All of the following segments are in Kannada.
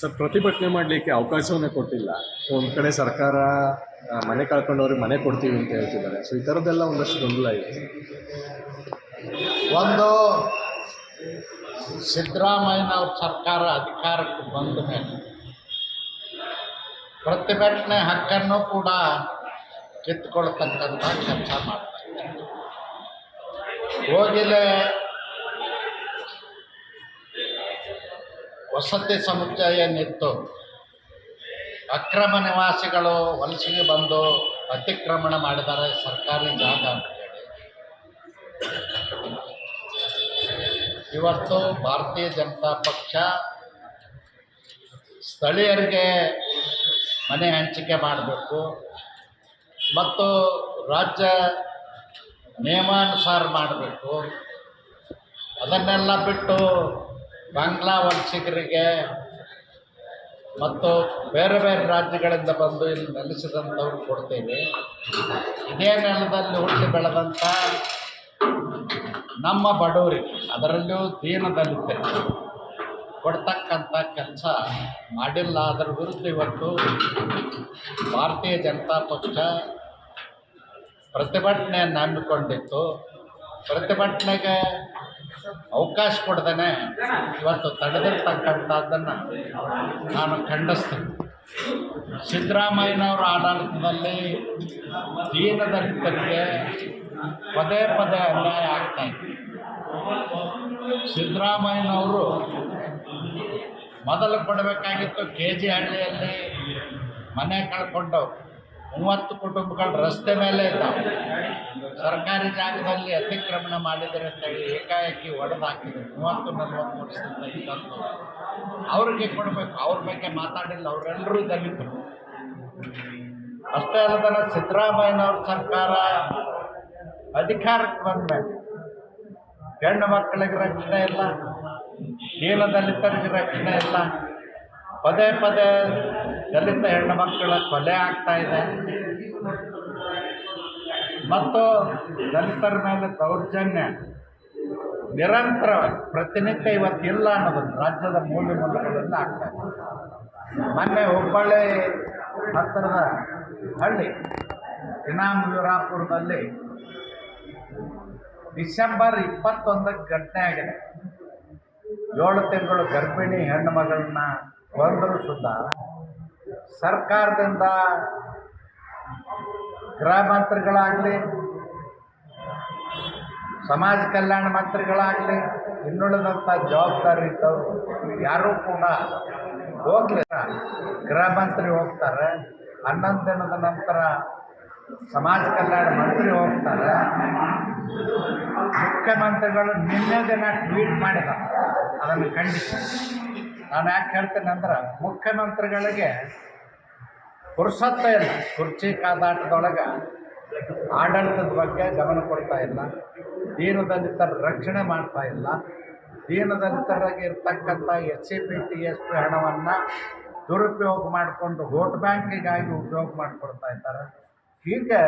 ಸರ್, ಪ್ರತಿಭಟನೆ ಮಾಡಲಿಕ್ಕೆ ಅವಕಾಶವನ್ನೇ ಕೊಟ್ಟಿಲ್ಲ. ಸೊ ಒಂದು ಕಡೆ ಸರ್ಕಾರ ಮನೆ ಕಳ್ಕೊಂಡವ್ರಿಗೆ ಮನೆ ಕೊಡ್ತೀವಿ ಅಂತ ಹೇಳ್ತಿದ್ದಾರೆ. ಸೊ ಈ ಥರದ್ದೆಲ್ಲ ಒಂದಷ್ಟು ಗೊಂದಲ ಇದೆ. ಒಂದು ಸಿದ್ದರಾಮಯ್ಯನವ್ರ ಸರ್ಕಾರ ಅಧಿಕಾರಕ್ಕೆ ಬಂದ ಮೇಲೆ ಪ್ರತಿಭಟನೆ ಹಕ್ಕನ್ನು ಕೂಡ ಕಿತ್ಕೊಳ್ತಕ್ಕಂಥ ಕೆಲಸ ಮಾಡ್ತಾರೆ ಹೋಗಿಲೆ ವಸತಿ ಸಮುಚ್ಚಯ ನಿಂತು ಅಕ್ರಮ ನಿವಾಸಿಗಳು ವಲಸಿಗೆ ಬಂದು ಅತಿಕ್ರಮಣ ಮಾಡಿದ್ದಾರೆ ಸರ್ಕಾರಿ ಜಾಗ ಇವತ್ತು ಭಾರತೀಯ ಜನತಾ ಪಕ್ಷ ಸ್ಥಳೀಯರಿಗೆ ಮನೆ ಹಂಚಿಕೆ ಮಾಡಬೇಕು ಮತ್ತು ರಾಜ್ಯ ನಿಯಮಾನುಸಾರ ಮಾಡಬೇಕು. ಅದನ್ನೆಲ್ಲ ಬಿಟ್ಟು ಬಾಂಗ್ಲಾ ವಂಶಿಕರಿಗೆ ಮತ್ತು ಬೇರೆ ಬೇರೆ ರಾಜ್ಯಗಳಿಂದ ಬಂದು ಇಲ್ಲಿ ನೆಲೆಸಿದಂಥವ್ರು ಕೊಡ್ತೀವಿ. ಇದೇ ನೆಲದಲ್ಲಿ ಹುಟ್ಟಿ ಬೆಳೆದಂಥ ನಮ್ಮ ಬಡವರಿಗೆ, ಅದರಲ್ಲೂ ದೀನ ದಲಿತರಿಗೆ ಕೊಡ್ತಕ್ಕಂಥ ಕೆಲಸ ಮಾಡಿಲ್ಲ. ಅದರ ವಿರುದ್ಧ ಇವತ್ತು ಭಾರತೀಯ ಜನತಾ ಪಕ್ಷ ಪ್ರತಿಭಟನೆಯನ್ನು ಹಮ್ಮಿಕೊಂಡಿತ್ತು. ಪ್ರತಿಭಟನೆಗೆ ಅವಕಾಶ ಕೊಡ್ದೇ ಇವತ್ತು ತಡೆದಿರ್ತಕ್ಕಂಥದ್ದನ್ನು ನಾನು ಖಂಡಿಸ್ತೀನಿ. ಸಿದ್ದರಾಮಯ್ಯನವರ ಆಡಳಿತದಲ್ಲಿ ದೀನ ದಲಿತರಿಗೆ ಪದೇ ಪದೇ ಅನ್ಯಾಯ ಆಗ್ತಾ ಇದೆ. ಸಿದ್ದರಾಮಯ್ಯನವರು ಮೊದಲು ಕೊಡಬೇಕಾಗಿತ್ತು ಕೆ ಜಿ ಹಳ್ಳಿಯಲ್ಲಿ ಮನೆ ಕಳ್ಕೊಂಡವ್ರು. ಮೂವತ್ತು ಕುಟುಂಬಗಳು ರಸ್ತೆ ಮೇಲೆ ಇದ್ದಾವೆ. ಸರ್ಕಾರಿ ಜಾಗದಲ್ಲಿ ಅತಿಕ್ರಮಣ ಮಾಡಿದರೆ ಅಂತೇಳಿ ಏಕಾಏಕಿ ಹೊಡೆದು ಹಾಕಿದ್ರು ಮೂವತ್ತು, ನಲ್ವತ್ತು ವರ್ಷದಿಂದ ಇದ್ದಂತು ಅವ್ರಿಗೆ ಕೊಡಬೇಕು, ಅವ್ರ ಬಗ್ಗೆ ಮಾತಾಡಿಲ್ಲ ಅವರೆಲ್ಲರೂ ದಲಿತರು. ಅಷ್ಟೇ ಅಲ್ಲದನ ಸಿದ್ದರಾಮಯ್ಯನವ್ರ ಸರ್ಕಾರ ಅಧಿಕಾರಕ್ಕೆ ಬಂದಮೇಲೆ ಹೆಣ್ಣು ಮಕ್ಕಳಿಗೆ ರಕ್ಷಣೆ ಇಲ್ಲ ದೀನ ದಲಿತರಿಗೆ ರಕ್ಷಣೆ ಇಲ್ಲ. ಪದೇ ಪದೇ ದಲಿತ ಹೆಣ್ಣು ಮಕ್ಕಳ ಕೊಲೆ ಆಗ್ತಾ ಇದೆ. ಮತ್ತು ದಲಿತರ ಮೇಲೆ ದೌರ್ಜನ್ಯ ನಿರಂತರವಾಗಿ, ಪ್ರತಿನಿತ್ಯ ಇವತ್ತಿಲ್ಲ ಅನ್ನೋದು ರಾಜ್ಯದ ಮೂಲೆ ಮೂಲಗಳಿಂದ ಆಗ್ತಾ ಇದೆ. ಮೊನ್ನೆ ಹುಬ್ಬಳ್ಳಿ ಹತ್ತಿರದ ಹಳ್ಳಿ ಇನಾಮ್ ವೀರಾಪುರದಲ್ಲಿ ಡಿಸೆಂಬರ್ ಇಪ್ಪತ್ತೊಂದಕ್ಕೆ ಘಟನೆ ಆಗಿದೆ. ಏಳು ತಿಂಗಳು ಗರ್ಭಿಣಿ ಹೆಣ್ಣು ಮಗಳನ್ನ ಕೊಂದರೂ ಸುದ್ದ. ಸರ್ಕಾರದಿಂದ ಗೃಹ ಮಂತ್ರಿಗಳಾಗಲಿ ಸಮಾಜ ಕಲ್ಯಾಣ ಮಂತ್ರಿಗಳಾಗಲಿ ಇನ್ನುಳಿದಂಥ ಜವಾಬ್ದಾರಿ ಇದ್ದವರು ಯಾರೂ ಕೂಡ ಹೋಗ್ಲಿಲ್ಲ. ಗೃಹ ಮಂತ್ರಿ ಹೋಗ್ತಾರೆ, ಹನ್ನೊಂದು ದಿನದ ನಂತರ ಸಮಾಜ ಕಲ್ಯಾಣ ಮಂತ್ರಿ ಹೋಗ್ತಾರೆ. ಮುಖ್ಯಮಂತ್ರಿಗಳು ನಿನ್ನೆ ದಿನ ಟ್ವೀಟ್ ಮಾಡಿದ ಅದನ್ನು ಖಂಡಿಸಿ. ನಾನು ಯಾಕೆ ಹೇಳ್ತೇನೆ ಅಂದ್ರೆ ಮುಖ್ಯಮಂತ್ರಿಗಳಿಗೆ ಪುರುಸತ್ತ ಇಲ್ಲ. ಕುರ್ಚಿ ಕಾದಾಟದೊಳಗೆ ಆಡಳಿತದ ಬಗ್ಗೆ ಗಮನ ಕೊಡ್ತಾ ಇಲ್ಲ. ದೀನದಲಿತರ ರಕ್ಷಣೆ ಮಾಡ್ತಾ ಇಲ್ಲ. ದೀನದಲಿತರಾಗಿ ಇರ್ತಕ್ಕಂಥ S C P T S P ಹಣವನ್ನು ದುರುಪಯೋಗ ಮಾಡಿಕೊಂಡು ವೋಟ್ ಬ್ಯಾಂಕಿಗಾಗಿ ಉಪಯೋಗ ಮಾಡಿಕೊಡ್ತಾ ಇದ್ದಾರೆ. ಹೀಗೆ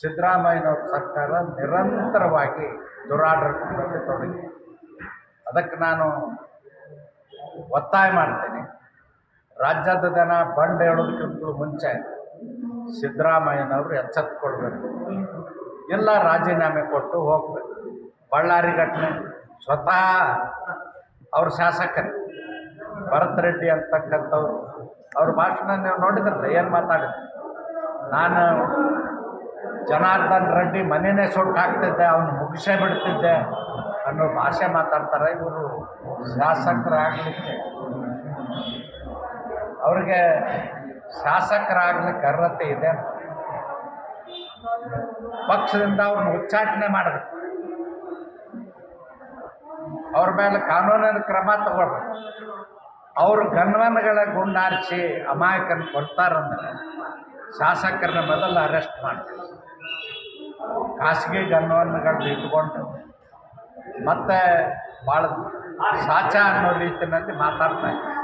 ಸಿದ್ದರಾಮಯ್ಯನವ್ರ ಸರ್ಕಾರ ನಿರಂತರವಾಗಿ ದುರಾಡಳಿತದಲ್ಲಿ ತೊಡಗಿ ಅದಕ್ಕೆ ನಾನು ಒತ್ತಾಯ ಮಾಡ್ತೇನೆ. ರಾಜ್ಯದ ಜನ ಬಂಡ್ ಹೇಳೋದಕ್ಕಿಂತಲೂ ಮುಂಚೆ ಸಿದ್ದರಾಮಯ್ಯನವರು ಎಚ್ಚೆತ್ಕೊಳ್ಬೇಕು. ಎಲ್ಲ ರಾಜೀನಾಮೆ ಕೊಟ್ಟು ಹೋಗ್ಬೇಕು. ಬಳ್ಳಾರಿ ಘಟನೆ ಸ್ವತಃ ಅವ್ರ ಶಾಸಕರು. ಭರತ್ ರೆಡ್ಡಿ ಅಂತಕ್ಕಂಥವ್ರು, ಅವ್ರ ಭಾಷಣ ನೀವು ನೋಡಿದ್ರಲ್ಲ, ಏನು ಮಾತಾಡಿದ್ರು? ನಾನು ಜನಾರ್ದನ್ ರೆಡ್ಡಿ ಮನೆಯೇ ಸುಟ್ಟು ಹಾಕ್ತಿದ್ದೆ ಅವನು ಮುಗಿಸೇ ಬಿಡ್ತಿದ್ದೆ. ಅನ್ನೋ ಭಾಷೆ ಮಾತಾಡ್ತಾರೆ, ಇವರು ಶಾಸಕರಾಗಲಿಕ್ಕೆ. ಅವ್ರಿಗೆ ಶಾಸಕರಾಗ್ಲಿಕ್ಕೆ ಅರ್ಹತೆ ಇದೆ ಪಕ್ಷದಿಂದ ಅವ್ರನ್ನ ಉಚ್ಚಾಟನೆ ಮಾಡಬೇಕು. ಅವ್ರ ಮೇಲೆ ಕಾನೂನಿನ ಕ್ರಮ ತಗೊಳ್ಬೇಕು. ಅವರು ಗನ್ವನ್ಗಳ ಗುಂಡಾರಿಸಿ ಅಮಾಯಕನ ಕೊಡ್ತಾರಂದ್ರೆ ಶಾಸಕರನ್ನ ಮೊದಲು ಅರೆಸ್ಟ್ ಮಾಡ್ತಾರೆ ಖಾಸಗಿ ಗನ್ವನ್ಗಳನ್ನ ಇಟ್ಕೊಂಡು ಮತ್ತೆ ಭಾಳ ಸಾಚ ಅನ್ನೋ ರೀತಿಯಲ್ಲಿ ಮಾತಾಡ್ತಾ ಇದ್ದಾರೆ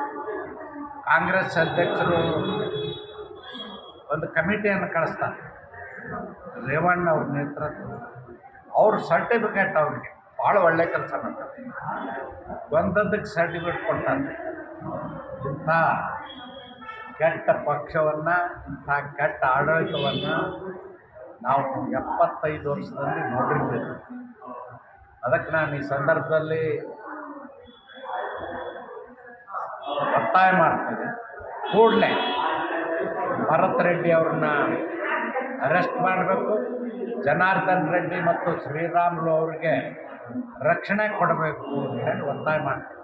ಕಾಂಗ್ರೆಸ್ ಅಧ್ಯಕ್ಷರು ಒಂದು ಕಮಿಟಿಯನ್ನು ಕಳಿಸ್ತಾರೆ. ರೇವಣ್ಣ ಅವ್ರ ನೇತೃತ್ವ, ಅವ್ರ ಸರ್ಟಿಫಿಕೇಟ್ ಅವ್ರಿಗೆ ಭಾಳ ಒಳ್ಳೆ ಕೆಲಸ ಮಾಡ್ತಾರೆ. ಒಂದೊಂದಕ್ಕೆ ಸರ್ಟಿಫಿಕೇಟ್ ಕೊಡ್ತಾರೆ. ಇಂಥ ಕೆಟ್ಟ ಪಕ್ಷವನ್ನು, ಇಂಥ ಕೆಟ್ಟ ಆಡಳಿತವನ್ನು ನಾವು ಎಪ್ಪತ್ತೈದು ವರ್ಷದಲ್ಲಿ ನೋಡಿರ್ಬೇಕು. ಅದಕ್ಕೆ ನಾನು ಈ ಸಂದರ್ಭದಲ್ಲಿ ಒತ್ತಾಯ ಮಾಡ್ತೇನೆ. ಕೂಡಲೇ ಭರತ್ ರೆಡ್ಡಿ ಅವ್ರನ್ನ ಅರೆಸ್ಟ್ ಮಾಡಬೇಕು. ಜನಾರ್ದನ್ ರೆಡ್ಡಿ ಮತ್ತು ಶ್ರೀರಾಮುಲು ಅವರಿಗೆ ರಕ್ಷಣೆ ಕೊಡಬೇಕು ಅಂತ ಹೇಳಿ ಒತ್ತಾಯ ಮಾಡ್ತೀನಿ.